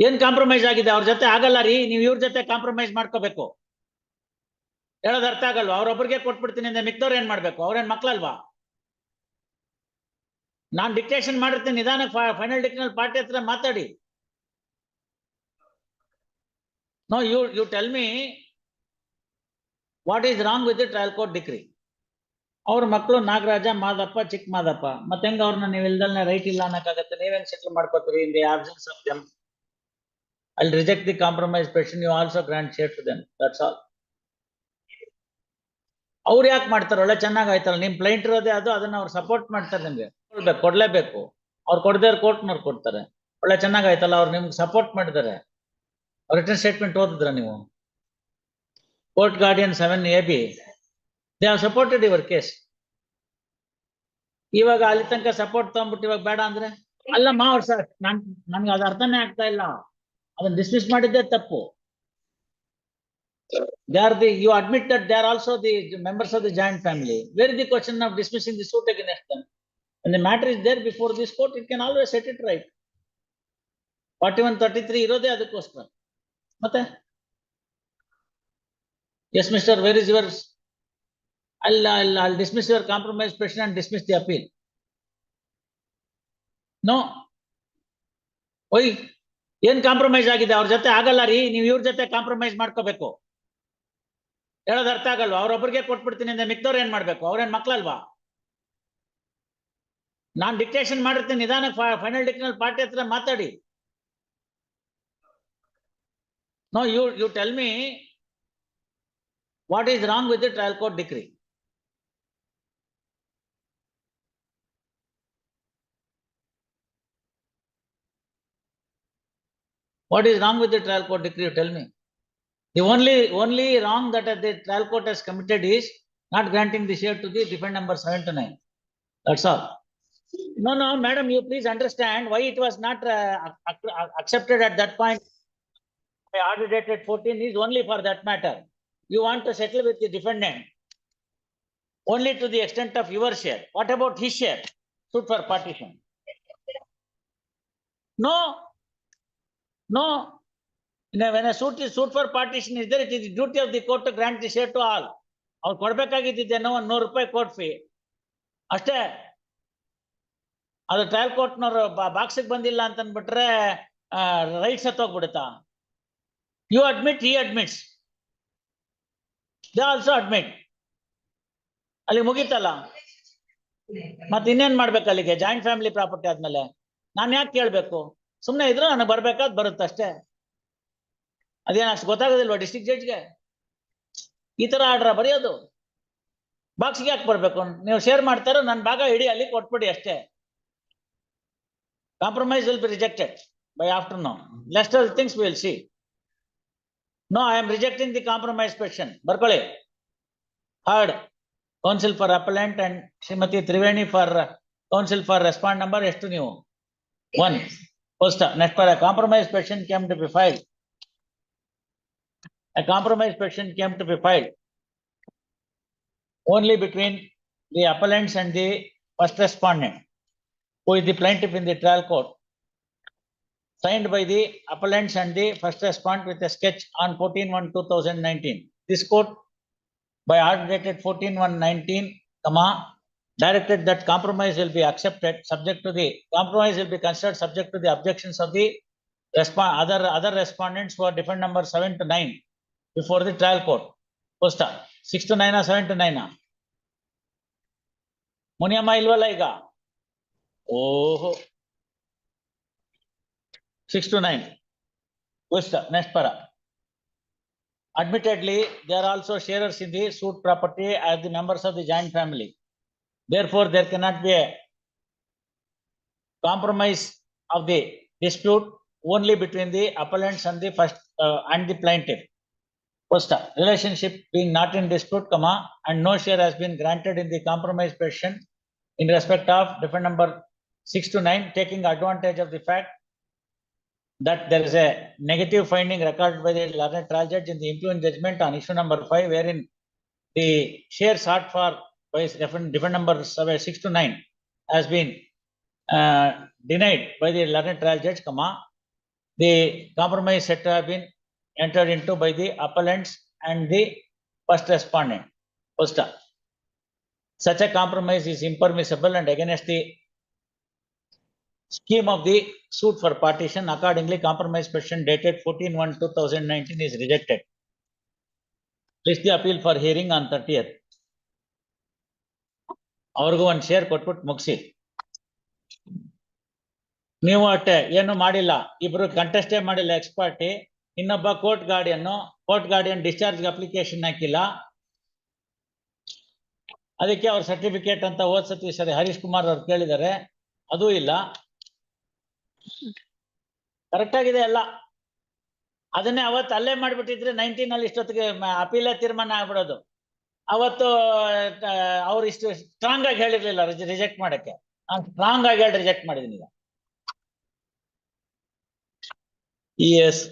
ಏನ್ ಕಾಂಪ್ರಮೈಸ್ ಆಗಿದೆ? ಅವ್ರ ಜೊತೆ ಆಗಲ್ಲ ರೀ, ನೀವು ಇವ್ರ ಜೊತೆ ಕಾಂಪ್ರಮೈಸ್ ಮಾಡ್ಕೋಬೇಕು. ಹೇಳೋದ್ ಅರ್ಥ ಆಗಲ್ವಾ? ಅವ್ರೊಬ್ರಿಗೆ ಕೊಟ್ಬಿಡ್ತೀನಿ ಅಂದ್ರೆ ಮಿಕ್ದವ್ರು ಏನ್ ಮಾಡ್ಬೇಕು? ಅವ್ರೇನ್ ಮಕ್ಳಲ್ವಾ? ನಾನ್ ಡಿಕ್ಟೇಷನ್ ಮಾಡಿರ್ತೀನಿ ನಿಧಾನಕ್ಕೆ ಫೈನಲ್ ಡಿಕ್ಟೇಷನ್ ಪಾರ್ಟಿ ಹತ್ರ ಮಾತಾಡಿ. No you you tell me what is wrong with trial court decree ಅವ್ರ ಮಕ್ಕಳು ನಾಗರಾಜ, ಮಾದಪ್ಪ ಚಿಕ್ಕ ಮಾದಪ್ಪ ಮತ್ತೆ ಹೆಂಗ ಅವ್ರನ್ನ ನೀವು ಇಲ್ದಲ್ನೆ ರೈಟ್ ಇಲ್ಲ ಅನ್ನಕ್ಕಾಗತ್ತೆ. ನೀವೇನ್ ಸೆಟ್ಲ್ ಮಾಡ್ಕೋತೀರಿ? In the absence of them I reject the compromise petition You also grant share to them. That's all ಅವ್ರು ಯಾಕೆ ಮಾಡ್ತಾರೆ? ಒಳ್ಳೆ ಚೆನ್ನಾಗಿ ಆಯ್ತಲ್ಲ. ನಿಮ್ ಪ್ಲೈಂಟ್ ಇರೋದೇ ಅದು, ಅದನ್ನ ಅವ್ರು ಸಪೋರ್ಟ್ ಮಾಡ್ತಾರೆ ನಿಮ್ಗೆ. ಕೊಡ್ಬೇಕು, ಕೊಡ್ಲೇಬೇಕು. ಅವ್ರು ಕೊಡದೇ ಕೋರ್ಟ್ನವ್ರು ಕೊಡ್ತಾರೆ. ಒಳ್ಳೆ ಚೆನ್ನಾಗ್ ಆಯ್ತಲ್ಲ, ಅವ್ರು ನಿಮ್ಗೆ ಸಪೋರ್ಟ್ ಮಾಡಿದ್ದಾರೆ. ರಿಟರ್ನ್ ಸ್ಟೇಟ್ಮೆಂಟ್ ಓದಿದ್ರ ನೀವು? Court guardian seven A B they have supported your case ಇವಾಗ ಅಲ್ಲಿ ತನಕ ಸಪೋರ್ಟ್ ತಗೊಂಡ್ಬಿಟ್ಟು ಇವಾಗ ಬೇಡ ಅಂದ್ರೆ? ಅಲ್ಲ ಮಾ ಅವ್ರು ಸರ್, ನನ್, ನನ್ಗೆ ಅದು ಅರ್ಥನೇ ಆಗ್ತಾ ಇಲ್ಲ. ಅದನ್ನ ಡಿಸ್ಮಿಸ್ ಮಾಡಿದ್ದೇ ತಪ್ಪು they are the you admit that they are also the members of the joint family where the question of dismissing the suit against them And the matter is there before this court, it can always set it right. Forty one thirty three ಇರೋದೇ ಅದಕ್ಕೋಸ್ಕರ ಮತ್ತೆ yes mister where is your ಅಲ್ಲ ಅಲ್ಲ ಅಲ್ಲಿ dismiss your compromise petition and dismiss the appeal no ಒಯ್ ಏನ್ compromise ಆಗಿದೆ? ಅವ್ರ ಜೊತೆ ಆಗಲ್ಲ ರೀ. ನೀವು ಇವ್ರ ಜೊತೆ ಕಾಂಪ್ರಮೈಸ್ ಮಾಡ್ಕೋಬೇಕು. ಹೇಳೋದು ಅರ್ಥ ಆಗಲ್ವಾ? ಅವ್ರೊಬ್ರಿಗೆ ಕೊಟ್ಬಿಡ್ತೀನಿ ಅಂದ್ರೆ ಮಿಕ್ದವ್ರು ಏನ್ ಮಾಡ್ಬೇಕು? ಅವ್ರೇನ್ ಮಕ್ಳಲ್ವಾ? ನಾನ್ ಡಿಕ್ಟೇಷನ್ ಮಾಡಿರ್ತೀನಿ. ನಿಧಾನಕ್ಕೆ ಫೈನಲ್ ಡಿಕ್ಟೇಷನ್ ಪಾರ್ಟಿ ಹತ್ರ ಮಾತಾಡಿ. No you you tell me what is wrong with trial court decree What is wrong with the trial court decree? Tell me. The only, only wrong that the trial court has committed is not granting the share to the defendant number seven to nine. That's all. No, no, madam, you please understand why it was not uh, ac- ac- accepted at that point. By order dated fourteen is only for that matter. You want to settle with the defendant. Only to the extent of your share. What about his share? Suit for partition. No, no. When a suit is suit for partition is there, it is the duty of the court to grant the share to all. ಅವ್ರು ಕೊಡ್ಬೇಕಾಗಿದ್ದೇನೋ ಒಂದ್ ನೂರು ರೂಪಾಯಿ court fee ಅಷ್ಟೇ. ಅದು trial ಕೋರ್ಟ್ನವ್ರು ಬಾಕ್ಸಿಗೆ ಬಂದಿಲ್ಲ ಅಂತ ಅಂದ್ಬಿಟ್ರೆ ರೈಟ್ಸ್ ಹತ್ತೋಗ್ಬಿಡುತ್ತಾ ಯು ಅಡ್ಮಿಟ್ ಈ ಅಡ್ಮಿಟ್ಸ್ ದೇ ಆಲ್ಸೋ ಅಡ್ಮಿಟ್ ಅಲ್ಲಿ ಮುಗೀತಲ್ಲ? ಮತ್ತೆ ಇನ್ನೇನ್ ಮಾಡ್ಬೇಕು ಅಲ್ಲಿಗೆ? ಜಾಯಿಂಟ್ ಫ್ಯಾಮಿಲಿ ಪ್ರಾಪರ್ಟಿ ಆದ್ಮೇಲೆ. ನಾನ್ ಯಾಕೆ ಕೇಳ್ಬೇಕು? ಸುಮ್ನೆ ಇದ್ರೆ ನನಗೆ ಬರ್ಬೇಕಾದ್ ಬರುತ್ತೆ ಅಷ್ಟೇ. ಅದೇನೋ ಅಷ್ಟು ಗೊತ್ತಾಗೋದಿಲ್ವಾ ಡಿಸ್ಟ್ರಿಕ್ಟ್ ಜಡ್ಜ್ಗೆ ಈ ತರ ಆರ್ಡ್ರ ಬರೆಯೋದು? ಬಾಕ್ಸ್ಗೆ ಯಾಕೆ ಬರ್ಬೇಕು? ನೀವು ಶೇರ್ ಮಾಡ್ತಾರೋ ನನ್ನ ಭಾಗ ಇಡೀ, ಅಲ್ಲಿ ಕೊಟ್ಬಿಡಿ ಅಷ್ಟೇ. Compromise will be rejected by afternoon lest all things will see no I am rejecting the compromise question ಬರ್ಕೊಳ್ಳಿ heard counsel for appellant and Shrimati Triveni for counsel for respond number ಎಷ್ಟು ನೀವು? One First, next part, a compromise petition came to be filed. A compromise petition came to be filed only between the appellants and the first respondent, who is the plaintiff in the trial court, signed by the appellants and the first respondent with a sketch on 14-1-2019. This court, by order dated 14-1-19, comma, directed that compromise will be accepted, subject to the, compromise will be considered subject to the objections of the respond, other, other respondents who are different number seven to nine before the trial court. First, six to nine or seven to nine. Muniyamma ಇಲ್ವಲ್ಲ ಈಗ ಓಹೋ six two nine first next ಪರ Admittedly, they are also sharers in the suit property as the members of the joint family. Therefore, there cannot be a compromise of the dispute only between the appellants and the first, uh, and the plaintiff. First, relationship being not in dispute, comma, and no share has been granted in the compromise petition in respect of different number six to nine, taking advantage of the fact that there is a negative finding recorded by the learned trial judge in the impugn judgment on issue number five, wherein the share sought for by different, different number seven, six to nine has been uh, denied by the learned trial judge, comma, The compromise set have been entered into by the appellants and the first respondent. First. Such a compromise is impermissible and against the scheme of the suit for partition. Accordingly, compromise petition dated 14-1-2019 is rejected. List the appeal for hearing on thirtieth. ಅವ್ರಿಗೂ ಒಂದು share ಕೊಟ್ಬಿಟ್ಟು ಮುಗಿಸಿ. ನೀವು ಅಟ್ಟೆ, ಏನು ಮಾಡಿಲ್ಲ. ಇಬ್ರು ಕಂಟೆಸ್ಟೇ ಮಾಡಿಲ್ಲ ಎಕ್ಸ್ಪರ್ಟಿ ಇನ್ನೊಬ್ಬ court ಗಾರ್ಡಿಯನ್ನು court guardian discharge application ಹಾಕಿಲ್ಲ. ಅದಕ್ಕೆ ಅವ್ರ ಸರ್ಟಿಫಿಕೇಟ್ ಅಂತ ಹೋದ್ ಸತಿ ಸರಿ ಹರೀಶ್ ಕುಮಾರ್ ಅವ್ರು ಕೇಳಿದ್ದಾರೆ ಅದೂ ಇಲ್ಲ. ಕರೆಕ್ಟ್ ಆಗಿದೆ ಎಲ್ಲ. ಅದನ್ನೇ ಅವತ್ತು ಅಲ್ಲೇ ಮಾಡ್ಬಿಟ್ಟಿದ್ರೆ ನೈನ್ಟೀನ್ ಅಲ್ಲಿ ಇಷ್ಟೊತ್ತಿಗೆ ಅಪೀಲೇ ತೀರ್ಮಾನ ಆಗ್ಬಿಡೋದು. ಅವತ್ತು ಅವ್ರು ಇಷ್ಟು ಸ್ಟ್ರಾಂಗ್ ಆಗಿ ಹೇಳಿರ್ಲಿಲ್ಲ ರಿಜೆಕ್ಟ್ ಮಾಡಕ್ಕೆ. ನಾನು ಸ್ಟ್ರಾಂಗ್ ಆಗಿ ಹೇಳಿ ರಿಜೆಕ್ಟ್ ಮಾಡಿದೀನಿ ಈಗ ಎಸ್